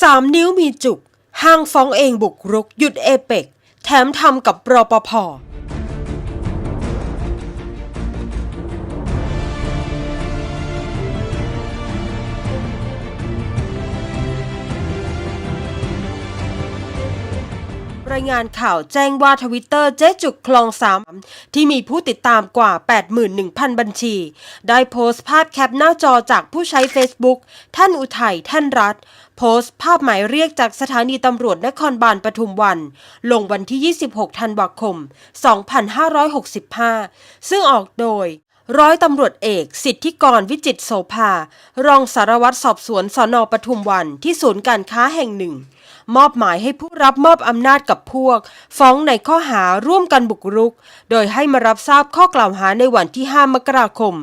สามนิ้วมีจุก ห้างฟ้องเองบุกรุกหยุดเอเปกแถมทำกับรอปภายงานข่าวแจ้งว่าทวิตเตอร์เจ๊จุกคลองสามที่มีผู้ติดตามกว่า 81,000 บัญชี ได้โพสต์ภาพแคปหน้าจอจากผู้ใช้ Facebook ท่านอุทัยท่านรัฐ โพสต์ภาพหมายเรียกจากสถานีตำรวจนครบาลปทุมวัน ลงวันที่ 26 ธันวาคม 2565 ซึ่งออกโดยร้อยตำรวจเอก สิทธิกรวิจิตโสภารองสารวัตรสอบสวนสอนอปทุมวันที่ศูนย์การค้าแห่งหนึ่ง มอบหมายให้ผู้รับมอบอำนาจกับพวก ฟ้องในข้อหาร่วมกันบุกรุก โดยให้มารับทราบข้อกล่าวหาในวันที่ 5 มกราคม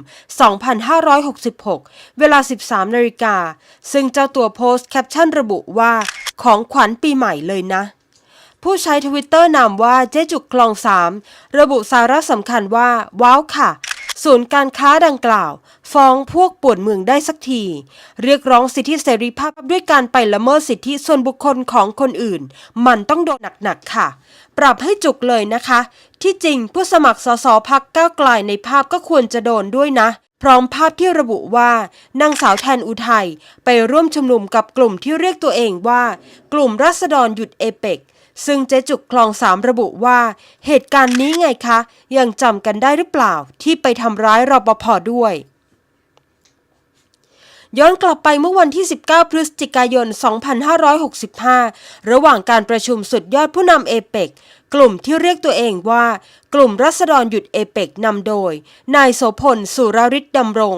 2566 เวลา 13นาฬิกา ซึ่งเจ้าตัวโพสต์แคปชั่นระบุว่าของขวัญปีใหม่เลยนะผู้ใช้ทวิตเตอร์นามว่าเจ๊จุกคลองสามระบุสาระสำคัญว่า ว้าวค่ะ ศูนย์การค้าดังกล่าว ฟ้องพวกป่วนเมืองได้สักที เรียกร้องสิทธิเสรีภาพด้วยการไปละเมิดสิทธิส่วนบุคคลของคนอื่น มันต้องโดนหนักๆค่ะ ปรับให้จุกเลยนะคะ ที่จริงผู้สมัครสสพักก้าวไกลในภาพก็ควรจะโดนด้วยนะพร้อมภาพที่ระบุว่านางสาวแทนอุทัยไปร่วมชุมนุมกับกลุ่มที่เรียกตัวเองว่า กลุ่มรัษฎรหยุดเอเปก ซึ่งเจ๊จุกคลองสามระบุว่า เหตุการณ์นี้ไงคะ ยังจำกันได้หรือเปล่าที่ไปทำร้ายรปภด้วย ย้อนกลับไปเมื่อวันที่ 19 พฤศจิกายน 2565 ระหว่างการประชุมสุดยอดผู้นำเอเปกกลุ่มที่เรียกตัวเองว่า กลุ่มรัษฎรหยุดเอเปกนำโดย นายโสพลสุรริศดำรง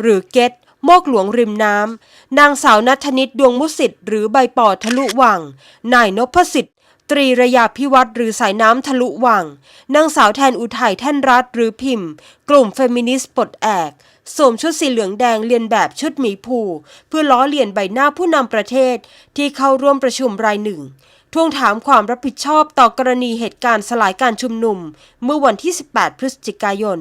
หรือเกต โมกหลวงริมน้ำ นางสาวนัทนิตดวงมุสิตหรือใบปอทะลุวัง นายนพสิทธิ์ตรีระยาพิวัตรหรือสายน้ำทะลุวัง นางสาวแทนอุทัยแท่นรัฐหรือพิมพ์ กลุ่มเฟมินิสต์ปลดแอก สวมชุดสีเหลืองแดงเรียนแบบชุดหมีภูเพื่อล้อเลียนใบหน้าผู้นำประเทศที่เข้าร่วมประชุมรายหนึ่งทวงถามความรับผิดชอบต่อกรณีเหตุการณ์สลายการชุมนุม เมื่อวันที่ 18 พฤศจิกายน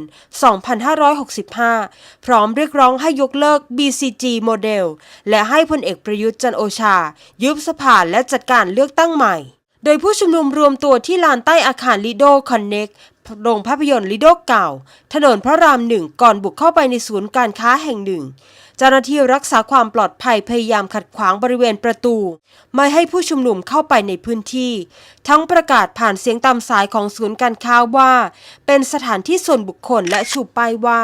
2565 พร้อมเรียกร้องให้ยกเลิก BCG โมเดล และให้พลเอกประยุทธ์จันโอชา ยุบสภาและจัดการเลือกตั้งใหม่ โดยผู้ชุมนุมรวมตัวที่ลานใต้อาคารลิโดคอนเน็ก โรงภาพยนตร์ลิโดเก่า ถนนพระรามหนึ่งก่อนบุกเข้าไปในศูนย์การค้าแห่งหนึ่ง เจ้าหน้าที่รักษาความปลอดภัยพยายามขัดขวางบริเวณประตู ไม่ให้ผู้ชุมนุมเข้าไปในพื้นที่ ทั้งประกาศผ่านเสียงตามสายของศูนย์การค้าว่า เป็นสถานที่ส่วนบุคคลและชูป้ายว่า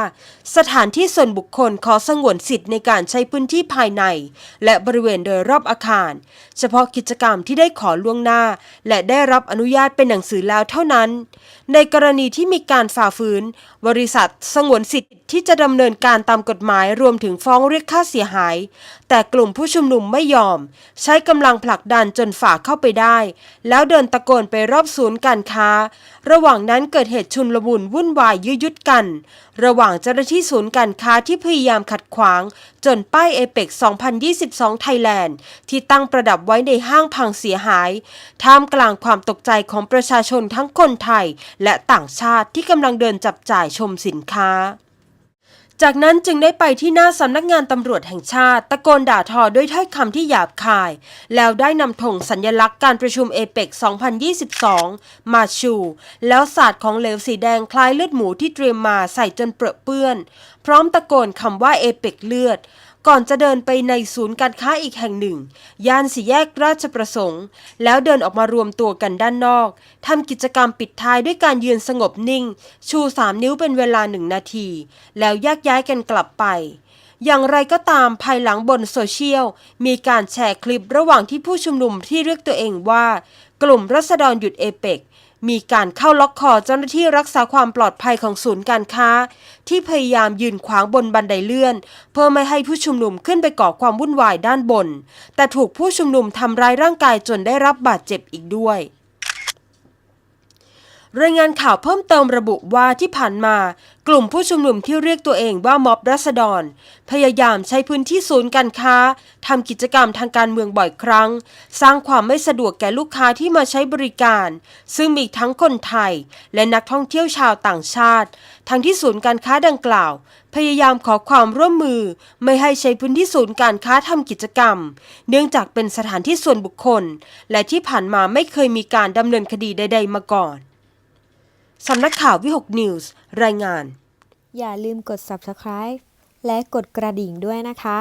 สถานที่ส่วนบุคคลขอสงวนสิทธิ์ในการใช้พื้นที่ภายใน และบริเวณโดยรอบอาคาร เฉพาะกิจกรรมที่ได้ขอล่วงหน้า และได้รับอนุญาตเป็นหนังสือแล้วเท่านั้น ในกรณีที่มีการฝ่าฝืน บริษัทสงวนสิทธิ์ที่จะดำเนินการตามกฎหมายรวมถึงฟ้องเรียกค่าเสียหาย แต่กลุ่มผู้ชุมนุมไม่ยอม ใช้กำลังผลักดันจนฝ่าเข้าไปได้ แล้วเดินตะโกนไปรอบศูนย์การค้า ระหว่างนั้นเกิดเหตุชุนลมุนวุ่นวายยื้อยุดกัน ระหว่างเจ้าหน้าที่ศูนย์การค้าที่พยายามขัดขวาง จนป้ายเอเปก2022 ไทยแลนด์ ที่ตั้งประดับไว้ในห้างพังเสียหาย ท่ามกลางความตกใจของประชาชนทั้งคนไทย และต่างชาติที่กำลังเดินจับจ่ายชมสินค้า จากนั้นจึงได้ไปที่หน้าสำนักงานตำรวจแห่งชาติ ตะโกนด่าทอด้วยถ้อยคำที่หยาบคาย แล้วได้นำธงสัญลักษณ์การประชุมเอเปก2022 มาชู แล้วสาดของเหลวสีแดงคล้ายเลือดหมูที่เตรียมมาใส่จนเปรอะเปื้อน พร้อมตะโกนคำว่าเอเปกเลือด ก่อนจะเดินไปในศูนย์การค้าอีกแห่งหนึ่ง ย่านสี่แยกราชประสงค์ แล้วเดินออกมารวมตัวกันด้านนอกทำกิจกรรมปิดท้ายด้วยการยืนสงบนิ่ง ชูสามนิ้วเป็นเวลาหนึ่งนาที แล้วแยกย้ายกันกลับไปอย่างไรก็ตามภายหลังบนโซเชียล มีการแชร์คลิประหว่างที่ผู้ชุมนุมที่เรียกตัวเองว่า กลุ่มรัษฎรหยุดเอเปก มีการเข้าล็อกคอเจ้าหน้าที่รักษาความปลอดภัยของศูนย์การค้า ที่พยายามยืนขวางบนบันไดเลื่อน เพื่อไม่ให้ผู้ชุมนุมขึ้นไปก่อความวุ่นวายด้านบน แต่ถูกผู้ชุมนุมทำร้ายร่างกายจนได้รับบาดเจ็บอีกด้วย รายงานข่าวเพิ่มเติมระบุว่าที่ผ่านมา กลุ่มผู้ชุมนุมที่เรียกตัวเองว่าม็อบรัษฎร พยายามใช้พื้นที่ศูนย์การค้าทำกิจกรรมทางการเมืองบ่อยครั้ง สร้างความไม่สะดวกแก่ลูกค้าที่มาใช้บริการ ซึ่งมีทั้งคนไทย และนักท่องเที่ยวชาวต่างชาติ ทั้งที่ศูนย์การค้าดังกล่าว พยายามขอความร่วมมือ ไม่ให้ใช้พื้นที่ศูนย์การค้าทำกิจกรรม เนื่องจากเป็นสถานที่ส่วนบุคคล และที่ผ่านมาไม่เคยมีการดำเนินคดีใด ๆ มาก่อน สำนักข่าววิหกนิวส์รายงาน อย่าลืมกด subscribe และกดกระดิ่งด้วยนะคะ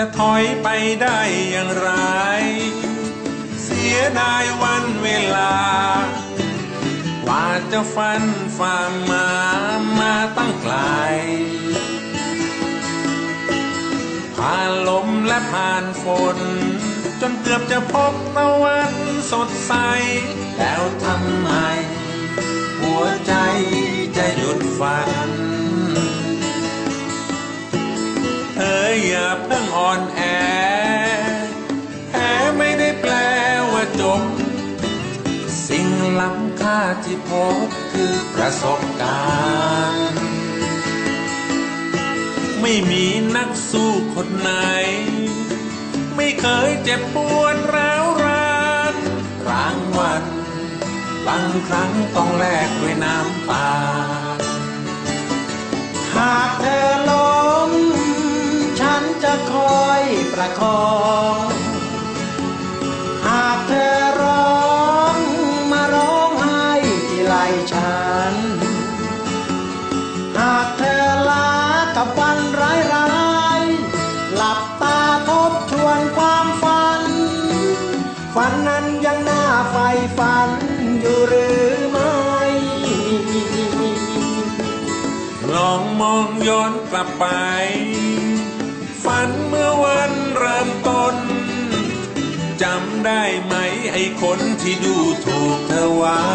จะถอยไปได้อย่างไร เสียดายวันเวลา กว่าจะฟันฝ่ามามาตั้งไกล ผ่านลมและผ่านฝน จนเกือบจะพบตะวันสดใส แล้วทำไม บคือประสบการณ์ ไม่มีนักสู้คนไหน ไม่เคยเจ็บปวดร้าวรานรางวัลบางครั้งต้องแลกด้วยน้ำตา หากเธอล้ม ฉันจะคอยประคอง ฝ่ฝันอยู่หรือไม่ ลองมองย้อนกลับไป ฝันเมื่อวันเริ่มต้นจำได้ไหมไอ้คนที่ดูถูกเธอไว้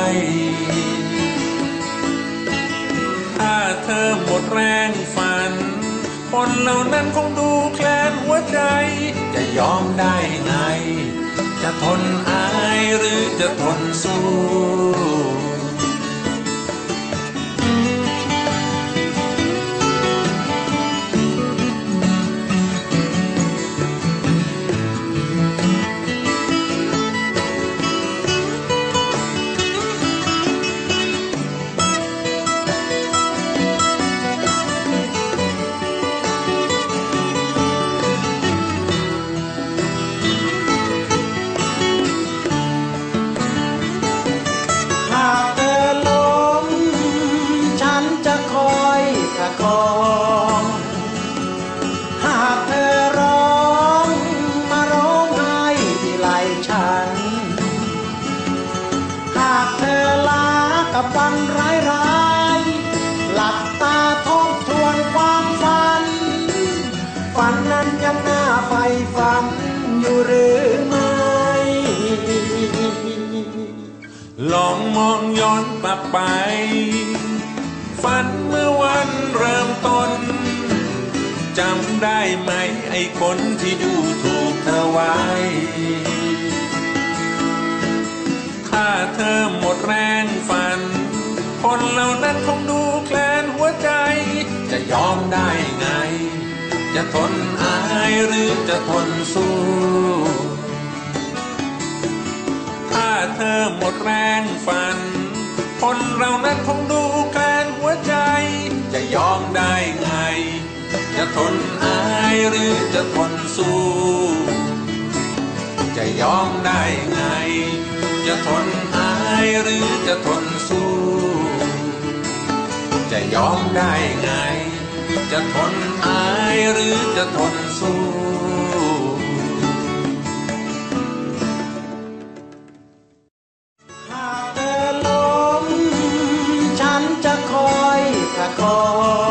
ถ้าเธอหมดแรงฝัน คนเหล่านั้นคงดูแคลนหัวใจ จะยอมได้ไง จะทนอายหรือจะทนสู้ากันร้ายร้ายๆหลับตาทบทวนความฝัน ฝันนั้นยังน่าใฝ่ฝันอยู่หรือไม่ลองมองย้อนกลับไป ฝันเมื่อวันเริ่มต้นจำได้ไหมไอ้คนที่ดูถูกเธอไว้ถ้าเธอหมดแรง คนเหล่านั้นคงดูแคลนหัวใจ จะยอมได้ไง จะทนอายหรือจะทนสู้ ถ้าเธอหมดแรงฝัน คนเรานั้นคงดูแคลนหัวใจ จะยอมได้ไง จะทนอายหรือจะทนสู้ จะยอมได้ไง จะทนอายหรือจะทนสู้ ยอมได้ไง จะทนอายหรือจะทนสู้หากเธอล้ฉันจะคอยประคอง